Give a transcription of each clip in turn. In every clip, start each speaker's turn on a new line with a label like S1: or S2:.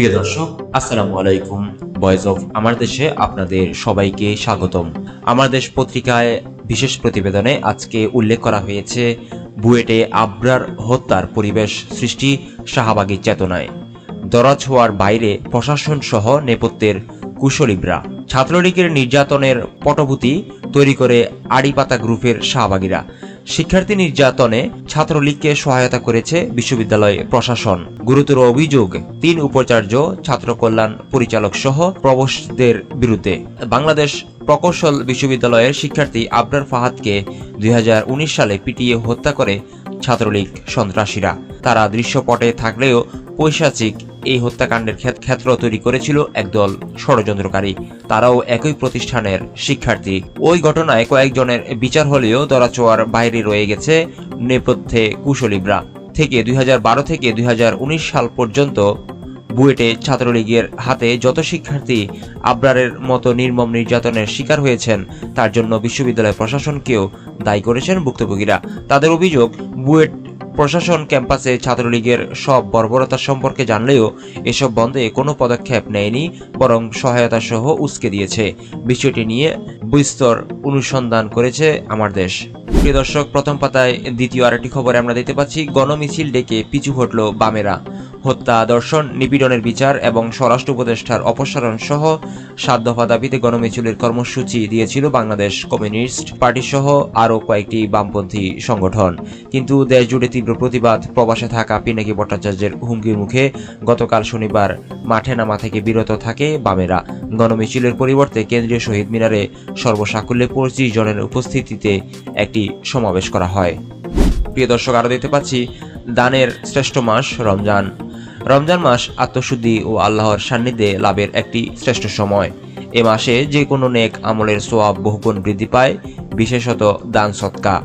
S1: প্রিয় দর্শক, আসসালামু আলাইকুম। ভয়েস অফ আমার দেশে আপনাদের সবাইকে স্বাগতম। আমার দেশ পত্রিকায় বিশেষ প্রতিবেদনে আজকে উল্লেখ করা হয়েছে বুয়েটে আবরার হত্যার পরিবেশ সৃষ্টি শাহবাগী চেতনায়। দরাজ হওয়ার বাইরে প্রশাসন সহ নেপথ্যের কুশলীবরা। ছাত্রলীগের নির্যাতনের পটভূতি তৈরি করে আড়িপাতা গ্রুপের শাহবাগীরা। শিক্ষার্থী নির্যাতনে ছাত্রলীগকে সহায়তা করেছে বিশ্ববিদ্যালয় প্রশাসন। গুরুতর অভিযোগ, তিন উপাচার্য, ছাত্র কল্যাণ পরিচালক সহ প্রবশদের বিরুদ্ধে। বাংলাদেশ প্রকৌশল বিশ্ববিদ্যালয়ের শিক্ষার্থী আবরার ফাহাদকে দুই হাজার উনিশ সালে পিটিয়ে হত্যা করে ছাত্রলীগ সন্ত্রাসীরা। তারা দৃশ্যপটে থাকলেও পৈশাচিক এই হত্যাকাণ্ডের ক্ষেত- ক্ষেত্র তৈরি করেছিল একদল ষড়যন্ত্রকারী। তারাও একই প্রতিষ্ঠানের শিক্ষার্থী। ওই ঘটনায় কয়েকজনের বিচার হলেও দরাচোয়ার বাইরে রয়ে গেছে নেপথ্যে কুশলীবরা। থেকে দুই হাজার বারো থেকে দুই হাজার উনিশ সাল পর্যন্ত বুয়েটে ছাত্রলীগের হাতে যত শিক্ষার্থী আবরারের মতো নির্মম নির্যাতনের শিকার হয়েছেন, তার জন্য বিশ্ববিদ্যালয় প্রশাসনকেও দায়ী করেছেন ভুক্তভোগীরা। তাদের অভিযোগ, বুয়েট প্রশাসন ক্যাম্পাসে ছাত্রলীগের সব বর্বরতা সম্পর্কে জানলেও এসব বন্ধে কোনো পদক্ষেপ নেয়নি, বরং সহায়তা সহ উস্কে দিয়েছে। বিষয়টি নিয়ে বিস্তর অনুসন্ধান করেছে আমার দেশ। প্রিয় দর্শক, প্রথম পাতায় দ্বিতীয় আরেকটি খবরে আমরা দেখতে পাচ্ছি, গণমিছিল ডেকে পিছু হটল বামেরা। হত্যা দর্শন নিপীড়নের বিচার এবং স্বরাষ্ট্র উপদেষ্টার অপসারণ সহ সাত দফা দাবিতে গণমিছিলের কর্মসূচি দিয়েছিল বাংলাদেশ কমিউনিস্ট পার্টি সহ আরও কয়েকটি বামপন্থী সংগঠন। কিন্তু দেশ জুড়ে তীব্র প্রতিবাদ, প্রবাসে থাকা পিনাকি ভট্টাচার্যের হুমকির মুখে গতকাল শনিবার মাঠে নামা থেকে বিরত থাকে বামেরা। গণমিছিলের পরিবর্তে কেন্দ্রীয় শহীদ মিনারে সর্বসাকুল্যে পঁচিশ জনের উপস্থিতিতে একটি সমাবেশ করা হয়। প্রিয় দর্শক, আরও দেখতে পাচ্ছি দানের শ্রেষ্ঠ মাস রমজান। রমজান মাস আত্মশুদ্ধি ও আল্লাহর সান্নিধ্যে লাভের একটি শ্রেষ্ঠ সময়। এ মাসে যে কোনো নেক আমলের সোয়াব বহুগুণ বৃদ্ধি পায়, বিশেষত দান সৎকা।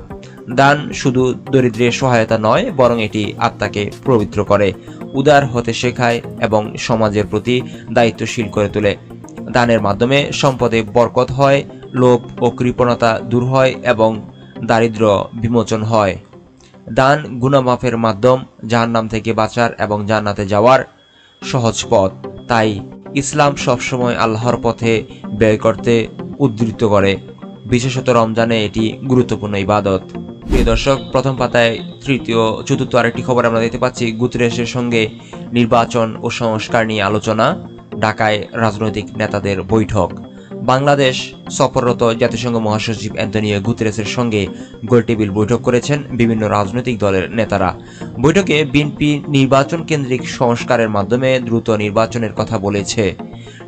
S1: দান শুধু দরিদ্রের সহায়তা নয়, বরং এটি আত্মাকে পবিত্র করে, উদার হতে শেখায় এবং সমাজের প্রতি দায়িত্বশীল করে তোলে। দানের মাধ্যমে সম্পদে বরকত হয়, লোভ ও কৃপণতা দূর হয় এবং দারিদ্র বিমোচন হয়। দান, গুণমাফের মাধ্যম, জাহান্নাম থেকে বাঁচার এবং জান্নাতে যাওয়ার সহজ পথ। তাই ইসলাম সবসময় আল্লাহর পথে ব্যয় করতে উদ্ধৃত করে। বিশেষত রমজানে এটি গুরুত্বপূর্ণ ইবাদত। প্রিয় দর্শক, প্রথম পাতায় তৃতীয়, চতুর্থ আরেকটি খবর আমরা দেখতে পাচ্ছি। গুতরেশের সঙ্গে নির্বাচন ও সংস্কার নিয়ে আলোচনা, ঢাকায় রাজনৈতিক নেতাদের বৈঠক। বাংলাদেশ সফররত জাতিসংঘ মহাসচিব অ্যান্টনিও গুতেরেসের সঙ্গে গোলটেবিল বৈঠক করেছেন বিভিন্ন রাজনৈতিক দলের নেতারা। বৈঠকে বিএনপি নির্বাচন কেন্দ্রিক সংস্কারের মাধ্যমে দ্রুত নির্বাচনের কথা বলেছে।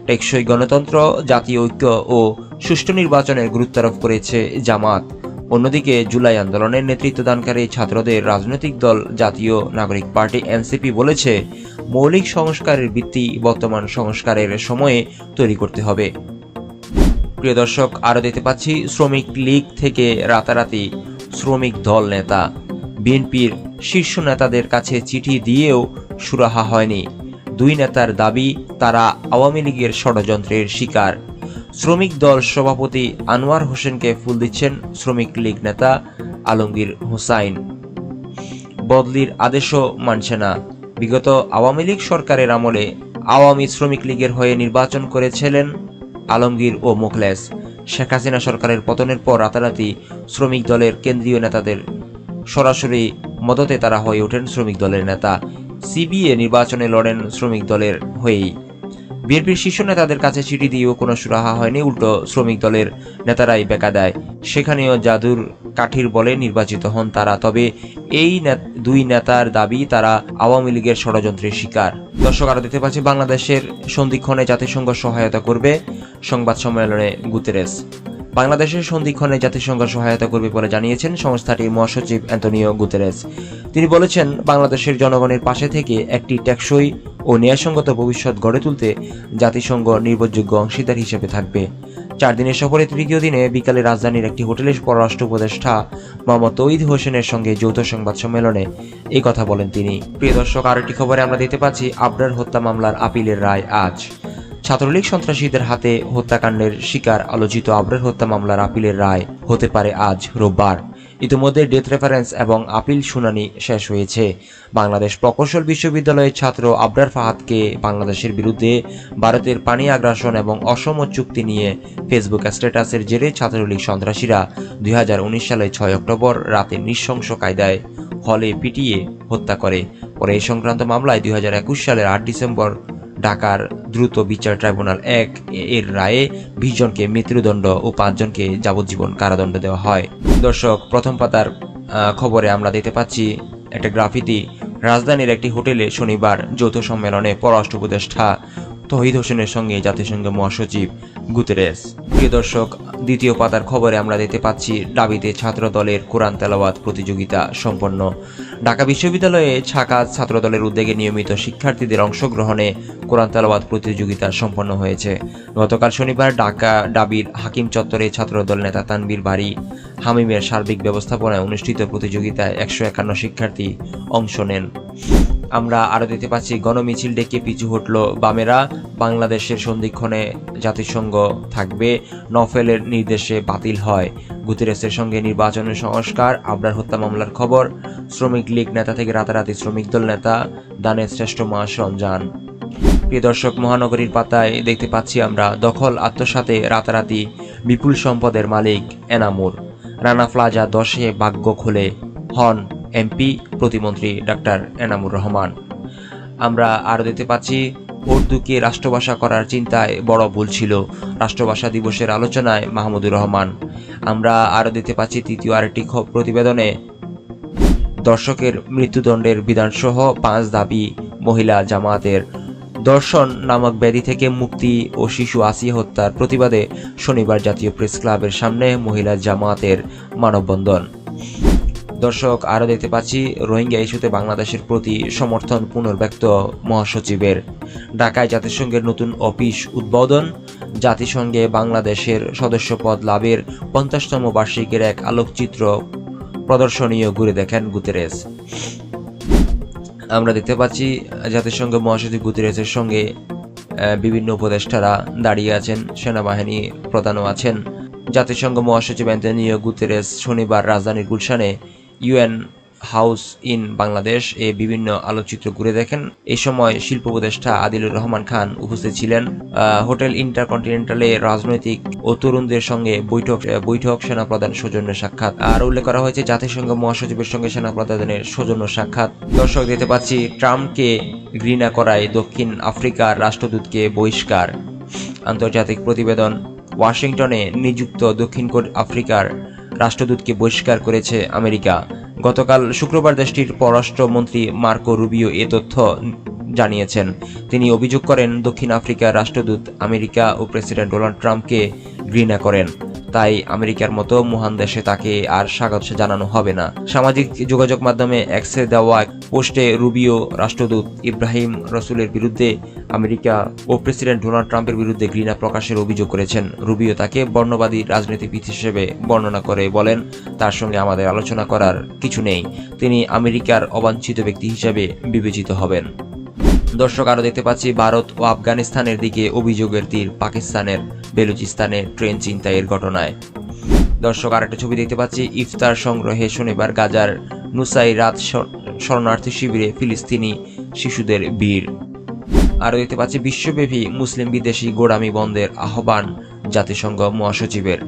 S1: টেকসই গণতন্ত্র, জাতীয় ঐক্য ও সুষ্ঠু নির্বাচনের গুরুত্বারোপ করেছে জামাত। অন্যদিকে জুলাই আন্দোলনের নেতৃত্বদানকারী ছাত্রদের রাজনৈতিক দল জাতীয় নাগরিক পার্টি এনসিপি বলেছে, মৌলিক সংস্কারের ভিত্তি বর্তমান সংস্কারের সময়ে তৈরি করতে হবে। প্রিয় দর্শক, আরও দেখতে পাচ্ছি শ্রমিক লীগ থেকে রাতারাতি শ্রমিক দল নেতা। বিএনপির শীর্ষ নেতাদের কাছে চিঠি দিয়েও সুরাহা হয়নি। দুই নেতার দাবি, তারা আওয়ামী লীগের ষড়যন্ত্রের শিকার। শ্রমিক দল সভাপতি আনোয়ার হোসেনকে ফুল দিচ্ছেন শ্রমিক লীগ নেতা আলমগীর হুসাইন। বদলির আদেশও মানছে না। বিগত আওয়ামী লীগ সরকারের আমলে আওয়ামী শ্রমিক লীগের হয়ে নির্বাচন করেছিলেন আলমগীর ও মোখলেস। শেখ হাসিনা সরকারের পতনের পর রাতারাতি শ্রমিক দলের কেন্দ্রীয় নেতাদের সরাসরি মদতে তারা হয়ে ওঠেন শ্রমিক দলের নেতা। সিবিএ নির্বাচনে লড়েন শ্রমিক দলের হয়েই। বিএনপির শীর্ষ নেতাদের কাছে চিঠি দিয়েও কোনো সুরাহা হয়নি, উল্টো শ্রমিক দলের নেতারাই বেকা দেয়। সেখানেও জাদুর কাঠির বলে নির্বাচিত হন তারা, তবে এই দুই নেতার দাবি তারা আওয়ামী লীগের ষড়যন্ত্রের শিকার। দর্শক আরও দেখতে পাচ্ছি বাংলাদেশের সন্ধিক্ষণে জাতিসংঘ সহায়তা করবে সংবাদ সম্মেলনে গুতেরেস। বাংলাদেশের সন্ধিক্ষণে জাতিসংঘ সহায়তা করবে বলে জানিয়েছেন সংস্থাটির মহাসচিব অ্যান্টনিও গুতেরেস। তিনি বলেছেন, বাংলাদেশের জনগণের পাশে থেকে একটি টেকসই ও ন্যায়সঙ্গত ভবিষ্যৎ গড়ে তুলতে জাতিসংঘ নির্ভরযোগ্য অংশীদার হিসেবে থাকবে। চার দিনের সফরে তৃতীয় দিনে বিকালে রাজধানীর একটি হোটেলের পররাষ্ট্র উপদেষ্টা মোহাম্মদ তৈদ হোসেনের সঙ্গে যৌথ সংবাদ সম্মেলনে এই কথা বলেন তিনি। প্রিয় দর্শক, আরেকটি খবরে আমরা দেখতে পাচ্ছি, আবরার হত্যা মামলার আপিলের রায় আজ। ছাত্রলীগ সন্ত্রাসীদের হাতে হত্যাকাণ্ডের শিকার আলোচিত আবরার হত্যা মামলার আপিলের রায় হতে পারে আজ রোববার। ইতিমধ্যে ডেথ রেফারেন্স এবং আপিল শুনানি শেষ হয়েছে। বাংলাদেশ প্রকৌশল বিশ্ববিদ্যালয়ের ছাত্র আবরার ফাহাদকে বাংলাদেশের বিরুদ্ধে ভারতের পানি আগ্রাসন এবং অসম চুক্তি নিয়ে ফেসবুক স্ট্যাটাসের জেরে ছাত্রলীগ সন্ত্রাসীরা দুই সালে ছয় অক্টোবর রাতে নৃশংস কায়দায় হলে পিটিয়ে হত্যা করে। পরে এই সংক্রান্ত মামলায় দুই হাজার একুশ সালের আট ডিসেম্বর ঢাকার দ্রুত বিচার ট্রাইব্যুনাল এক এর রায়ে বিশ জনকে মৃত্যুদণ্ড ও পাঁচজনকে যাবজ্জীবন কারাদণ্ড দেওয়া হয়। দর্শক, প্রথম পাতার খবরে আমরা দেখতে পাচ্ছি একটা গ্রাফিতি। রাজধানীর একটি হোটেলে শনিবার যৌথ সম্মেলনে পররাষ্ট্র উপদেষ্টা তহিদ হোসেনের সঙ্গে জাতিসংঘ মহাসচিব গুতেরেস। প্রিয় দর্শক, দ্বিতীয় পাতার খবরে আমরা দেখতে পাচ্ছি ডাবিতে ছাত্র দলের কোরআন তেলাওয়াত প্রতিযোগিতা সম্পন্ন। ঢাকা বিশ্ববিদ্যালয়ে ছাকা ছাত্র দলের উদ্যোগে নিয়মিত শিক্ষার্থীদের অংশগ্রহণে কোরআন তেলাওয়াত প্রতিযোগিতা সম্পন্ন হয়েছে। গতকাল শনিবার ঢাকা ডাবির হাকিম চত্বরে ছাত্রদল নেতা তানবীর বাড়ি হামিমের সার্বিক ব্যবস্থাপনায় অনুষ্ঠিত প্রতিযোগিতায় একশো একান্ন শিক্ষার্থী অংশ নেন। আমরা আরও দেখতে পাচ্ছি, গণমিছিল ডেকে পিছু হটল বামেরা। বাংলাদেশের সন্ধিক্ষণে জাতিসংঘ থাকবে, নফেলের নির্দেশে বাতিল হয় গুতেরেসের সঙ্গে নির্বাচনের সংস্কার, আবরার হত্যা মামলার খবর, শ্রমিক লীগ নেতা থেকে রাতারাতি শ্রমিক দল নেতা, দানের শ্রেষ্ঠ মহাসন যান প্রিয় দর্শক, মহানগরীর পাতায় দেখতে পাচ্ছি আমরা দখল আত্মসাতে রাতারাতি বিপুল সম্পদের মালিক এনামুর। রানা প্লাজা দশে ভাগ্য খুলে হন এমপি, প্রতিমন্ত্রী ডাক্তার এনামুর রহমান। আমরা আরও দেখতে পাচ্ছি উর্দুকে রাষ্ট্রভাষা করার চিন্তায় বড় ভুল ছিল। রাষ্ট্রভাষা দিবসের আলোচনায় মাহমুদুর রহমান। আমরা আরও দিতে পাচ্ছি তৃতীয় আরেকটি প্রতিবেদনে। দর্শকের মৃত্যুদণ্ডের বিধানসহ পাঁচ দাবি মহিলা জামায়াতের দর্শন নামক ব্যাধি থেকে মুক্তি ও শিশু আসি হত্যার প্রতিবাদে শনিবার জাতীয় প্রেস ক্লাবের সামনে মহিলা জামায়াতের মানববন্ধন। দর্শক, আরও দেখতে পাচ্ছি রোহিঙ্গা ইস্যুতে বাংলাদেশের প্রতি সমর্থন পুনর্ব্যক্ত মহাসচিবের। ঢাকায় জাতিসংঘের নতুন অফিস উদ্বোধন। জাতিসংঘে বাংলাদেশের সদস্যপদ লাভের পঞ্চাশতম বার্ষিকের এক আলোকচিত্র প্রদর্শনীয় ঘুরে দেখেন গুতেরেস আমরা দেখতে পাচ্ছি জাতিসংঘ মহাসচিব গুতেরেসের সঙ্গে বিভিন্ন উপদেষ্টারা দাঁড়িয়ে আছেন, সেনাবাহিনী প্রধানও আছেন। জাতিসংঘ মহাসচিব অ্যান্টনিও গুতেরেস শনিবার রাজধানীর গুলশানে ইউএন হাউস ইন বাংলাদেশ এ বিভিন্ন আলোকচিত্র ঘুরে দেখেন। এই সময় শিল্প উপদেষ্টা আদিলুর রহমান খান উপস্থিত ছিলেন। হোটেল ইন্টারকন্টিনেন্টালে রাজনৈতিক ও তরুণদের সঙ্গে বৈঠক বৈঠক সেনাপ্রধান সৌজন্য সাক্ষাৎ। আর উল্লেখ করা হয়েছে, জাতিসংঘ মহাসচিবের সঙ্গে সেনাপ্রধানের সৌজন্য সাক্ষাৎ। দর্শক দেখতে পাচ্ছি, ট্রাম্পকে ঘৃণা করায় দক্ষিণ আফ্রিকার রাষ্ট্রদূতকে বহিষ্কার। আন্তর্জাতিক প্রতিবেদন ওয়াশিংটনে নিযুক্ত দক্ষিণ কোর- আফ্রিকার রাষ্ট্রদূতকে বহিষ্কার করেছে আমেরিকা। গতকাল শুক্রবার দেশটির পররাষ্ট্রমন্ত্রী মার্কো রুবিও এ তথ্য জানিয়েছেন। তিনি অভিযোগ করেন, দক্ষিণ আফ্রিকার রাষ্ট্রদূত আমেরিকা ও প্রেসিডেন্ট ডোনাল্ড ট্রাম্পকে ঘৃণা করেন। তাই আমেরিকার মতো মহান দেশে তাকে আর স্বাগত জানানো হবে না। সামাজিক যোগাযোগ মাধ্যমে এক্সে দেওয়া এক পোস্টে রুবিও রাষ্ট্রদূত ইব্রাহিম রসুলের বিরুদ্ধে আমেরিকা ও প্রেসিডেন্ট ডোনাল্ড ট্রাম্পের বিরুদ্ধে ঘৃণা প্রকাশের অভিযোগ করেছেন। রুবিও তাকে বর্ণবাদী রাজনীতিবিদ হিসেবে বর্ণনা করে বলেন, তার সঙ্গে আমাদের আলোচনা করার কিছু নেই। তিনি আমেরিকার অবাঞ্ছিত ব্যক্তি হিসেবে বিবেচিত হবেন। দর্শক আরও দেখতে পাচ্ছি, ভারত ও আফগানিস্তানের দিকে অভিযোগের তীর পাকিস্তানের বেলুচিস্তানে ট্রেন ছিনতাইয়ের ঘটনায়। দর্শক আরেকটা ছবি দেখতে পাচ্ছি, ইফতার সংগ্রহে শনিবার গাজার নুসাই রাত শরণার্থী শিবিরে ফিলিস্তিনি শিশুদের ভিড়। আরও দেখতে পাচ্ছি, বিশ্বব্যাপী মুসলিম বিদেশি গোড়ামি বন্ধের আহ্বান জাতিসংঘ মহাসচিবের।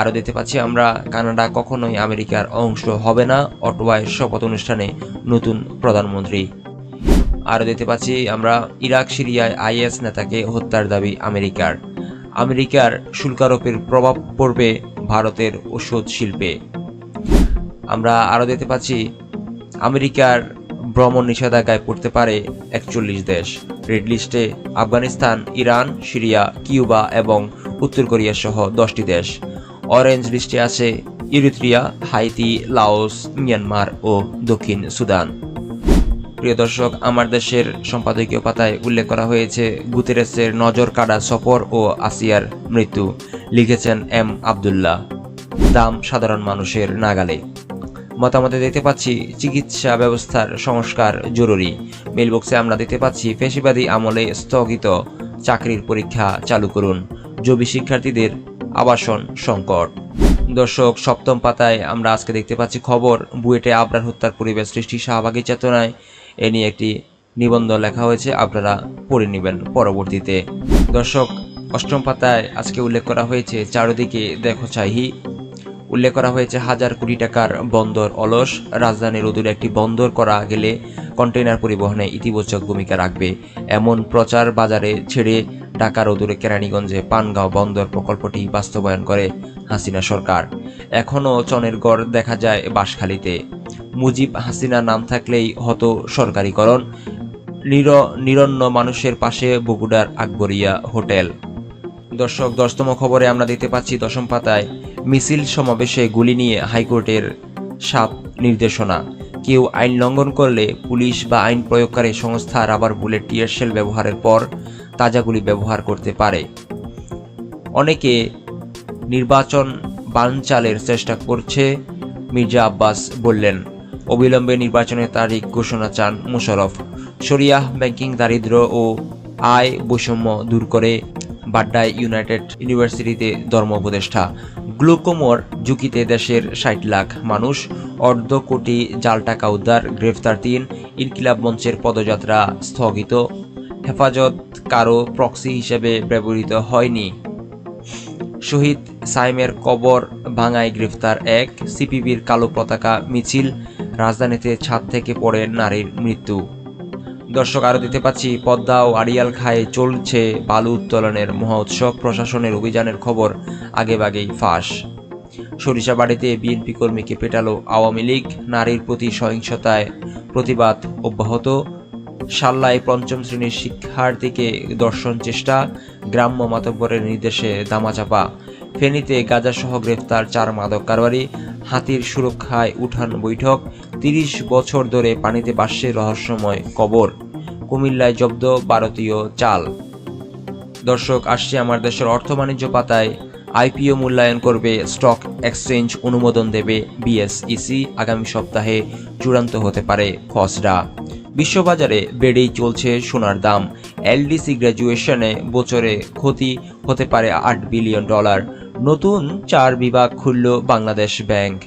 S1: আরও দেখতে পাচ্ছি, আমরা কানাডা কখনোই আমেরিকার অংশ হবে না, অটোয়ায় শপথ অনুষ্ঠানে নতুন প্রধানমন্ত্রী আরও দেখতে পাচ্ছি, আমরা ইরাক, সিরিয়ায় আইএস নেতাকে হত্যার দাবি আমেরিকার। আমেরিকার শুল্কারোপের প্রভাব পড়বে ভারতের ওষুধ শিল্পে। আমরা আরও দেখতে পাচ্ছি, আমেরিকার ভ্রমণ নিষেধাজ্ঞায় পড়তে পারে একচল্লিশ দেশ। রেড লিস্টে আফগানিস্তান, ইরান, সিরিয়া, কিউবা এবং উত্তর কোরিয়া সহ দশটি দেশ। অরেঞ্জ লিস্টে আছে ইরিত্রিয়া, হাইতি, লাওস, মিয়ানমার ও দক্ষিণ সুদান। প্রিয় দর্শক, আমার দেশের সম্পাদকীয় পাতায় উল্লেখ করা হয়েছে গুতেরেসের নজর কাড়া সফর ও আসিয়ার মৃত্যু, লিখেছেন এম আবদুল্লাহ। দাম সাধারণ মানুষের নাগালে। মতামতে দেখতে পাচ্ছি, চিকিৎসা ব্যবস্থার সংস্কার জরুরি। মেলবক্সে আমরা দেখতে পাচ্ছি পেশিবাদী আমলে স্থগিত চাকরির পরীক্ষা চালু করুন। জবি শিক্ষার্থীদের আবাসন সংকট। দর্শক, সপ্তম পাতায় আমরা আজকে দেখতে পাচ্ছি খবর। বুয়েটে আবরার হত্যার পরিবেশ সৃষ্টি শাহবাগী চেতনায়। এ নিয়ে একটি নিবন্ধ লেখা হয়েছে, আপনারা পড়ে নেবেন পরবর্তীতে। দর্শক, অষ্টম পাতায় আজকে উল্লেখ করা হয়েছে, চারদিকে দেখো চাহি উল্লেখ করা হয়েছে, হাজার কোটি টাকার বন্দর অলস। রাজধানীর অদূরে একটি বন্দর করা গেলে কন্টেইনার পরিবহনে ইতিবাচক ভূমিকা রাখবে। এমন প্রচার বাজারে ছেড়ে ঢাকার অদূরে কেরানীগঞ্জে পানগাঁও বন্দর প্রকল্পটি বাস্তবায়ন করে। হাসিনা সরকার। এখনও চনের গড় দেখা যায় বাঁশখালীতে। মুজিব হাসিনা নাম থাকলেই হতো সরকারিকরণ। নির, নিরন্ন মানুষের পাশে বগুড়ার আকবরিয়া হোটেল। দর্শক, দশতম খবরে আমরা দেখতে পাচ্ছি দশম পাতায় মিছিল সমাবেশে গুলি নিয়ে হাইকোর্টের সাপ নির্দেশনা। কেউ আইন লঙ্ঘন করলে পুলিশ বা আইন প্রয়োগকারী সংস্থা রাবার বুলেট, টিয়ার শেল ব্যবহারের পর তাজা গুলি ব্যবহার করতে পারে। অনেকে নির্বাচন বানচালের চেষ্টা করছে মির্জা আব্বাস বললেন। অবিলম্বে নির্বাচনের তারিখ ঘোষণা চান মুশারফ। শরিয়াহ ব্যাংকিং দারিদ্র ও আয় বৈষম্য দূর করে বাড্ডায় ইউনাইটেড ইউনিভার্সিটিতে ধর্ম উপদেষ্টা। গ্লুকোমোর ঝুঁকিতে দেশের ষাট লাখ মানুষ, অর্ধ কোটি জাল টাকা উদ্ধার, গ্রেফতার তিন, ইনকিলাব মঞ্চের পদযাত্রা স্থগিত। হেফাজত কারও প্রক্সি হিসেবে ব্যবহৃত হয়নি। শহীদ সাইমের কবর ভাঙায় গ্রেফতার এক সিপিবির কালো পতাকা মিছিল, রাজধানীতে ছাদ থেকে পড়ে নারীর মৃত্যু। দর্শক আরও দিতে পাচ্ছি, পদ্মা ও আড়িয়াল খায়ে চলছে বালু উত্তোলনের মহোৎসব প্রশাসনের অভিযানের খবর আগেভাগেই ফাঁস। সরিষাবাড়িতে বিএনপি কর্মীকে পেটালো আওয়ামী লীগ, নারীর প্রতি সহিংসতায় প্রতিবাদ অব্যাহত। সাল্লায় পঞ্চম শ্রেণির শিক্ষার্থীকে দর্শন চেষ্টা, গ্রাম্য মাতব্বরের নির্দেশে দামাচাপা ফেনীতে গাজাসহ গ্রেফতার চার মাদক কারবারি। হাতির সুরক্ষায় উঠান বৈঠক, তিরিশ বছর ধরে পানিতে বাসছে রহস্যময় কবর। কুমিল্লায় জব্দ ভারতীয় চাল। দর্শক, আসছে আমার দেশের অর্থ বাণিজ্য পাতায়। আইপিও মূল্যায়ন করবে স্টক এক্সচেঞ্জ অনুমোদন দেবে বিএসইসি। আগামী সপ্তাহে চূড়ান্ত হতে পারে খসড়া। বিশ্ববাজারে বেড়েই চলছে সোনার দাম। এলডিসি গ্র্যাজুয়েশনে বছরে ক্ষতি হতে পারে আট বিলিয়ন ডলার। নতুন চার বিভাগ খুলল বাংলাদেশ ব্যাংক।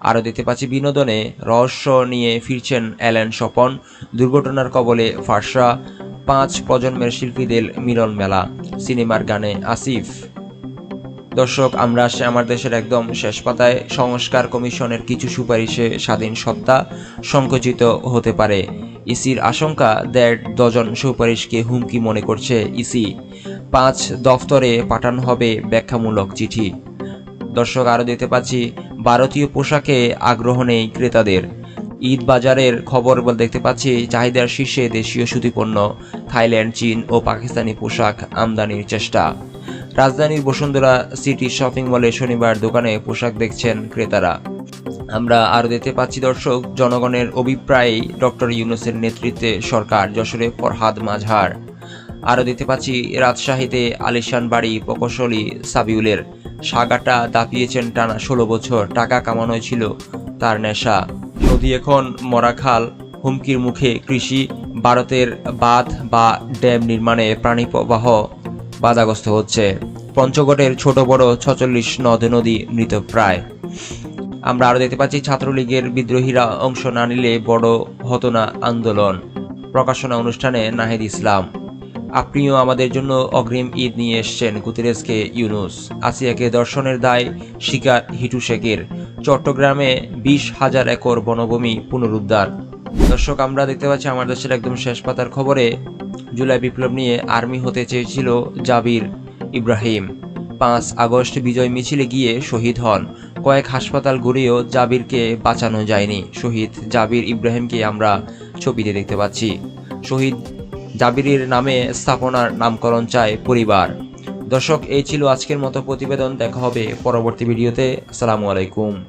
S1: আরও দেখতে পাচ্ছি, বিনোদনে রহস্য নিয়ে ফিরছেন অ্যালেন স্বপন, দুর্ঘটনার কবলে ফার্সা পাঁচ প্রজন্মের শিল্পীদের মিলন মেলা, সিনেমার গানে আসিফ। দর্শক, আমরা আসছি আমার দেশের একদম শেষ পাতায়। সংস্কার কমিশনের কিছু সুপারিশে স্বাধীন সত্তা সংকুচিত হতে পারে। ইসির আশঙ্কা, দেড় ডজন সুপারিশকে হুমকি মনে করছে ইসি। পাঁচ দফতরে পাঠানো হবে ব্যাখ্যামূলক চিঠি। দর্শক, আরও দেখতে পাচ্ছি, ভারতীয় পোশাকে আগ্রহ নেই ক্রেতাদের। ঈদ বাজারের খবর বল দেখতে পাচ্ছি, চাহিদার শীর্ষে দেশীয় সুতিপণ্য, থাইল্যান্ড, চীন ও পাকিস্তানি পোশাক আমদানির চেষ্টা। রাজধানীর বসুন্ধরা সিটি শপিং মলে শনিবার দোকানে পোশাক দেখছেন ক্রেতারা। আমরা আরও দেখতে পাচ্ছি, দর্শক, জনগণের অভিপ্রায়ে ডক্টর ইউনুসের নেতৃত্বে সরকার যশোরে ফরহাদ মাঝহার। আরও দেখতে পাচ্ছি, রাজশাহীতে আলিশান বাড়ি প্রকৌশলী সাবিউলের সাগাটা দাপিয়েছেন টানা ষোলো বছর। টাকা কামানোই ছিল তার নেশা। নদী এখন মরাখাল, হুমকির মুখে কৃষি, ভারতের বাঁধ বা ড্যাম নির্মাণে প্রাণী প্রবাহ বাধাগ্রস্ত হচ্ছে। পঞ্চগড়ের ছোট বড় ছচল্লিশ নদ নদী মৃত প্রায়। আমরা আরও দেখতে পাচ্ছি, ছাত্রলীগের বিদ্রোহীরা অংশ না নিলে বড় হতো না আন্দোলন। প্রকাশনা অনুষ্ঠানে নাহিদ ইসলাম। আপনিও আমাদের জন্য অগ্রিম ঈদ নিয়ে এসছেন গুতেরেসকে ইউনুস। আসিয়াকে দর্শনের দায় শিকার হিটু শেখের। চট্টগ্রামে বিশ হাজার একর বনভূমি পুনরুদ্ধার। দর্শক, আমরা দেখতে পাচ্ছি আমার দেশের একদম শেষ পাতার খবরে জুলাই বিপ্লব নিয়ে আর্মি হতে চেয়েছিল জাবির ইব্রাহিম। পাঁচ আগস্ট বিজয় মিছিলে গিয়ে শহীদ হন। কয়েক হাসপাতাল ঘুরেও জাবিরকে বাঁচানো যায়নি। শহীদ জাবির ইব্রাহিমকে আমরা ছবিতে দেখতে পাচ্ছি। শহীদ জাবিরের নামে স্থাপনার নামকরণ চায় পরিবার। দর্শক, এই ছিল আজকের মতো প্রতিবেদন। দেখা হবে পরবর্তী ভিডিওতে। আসসালামু আলাইকুম।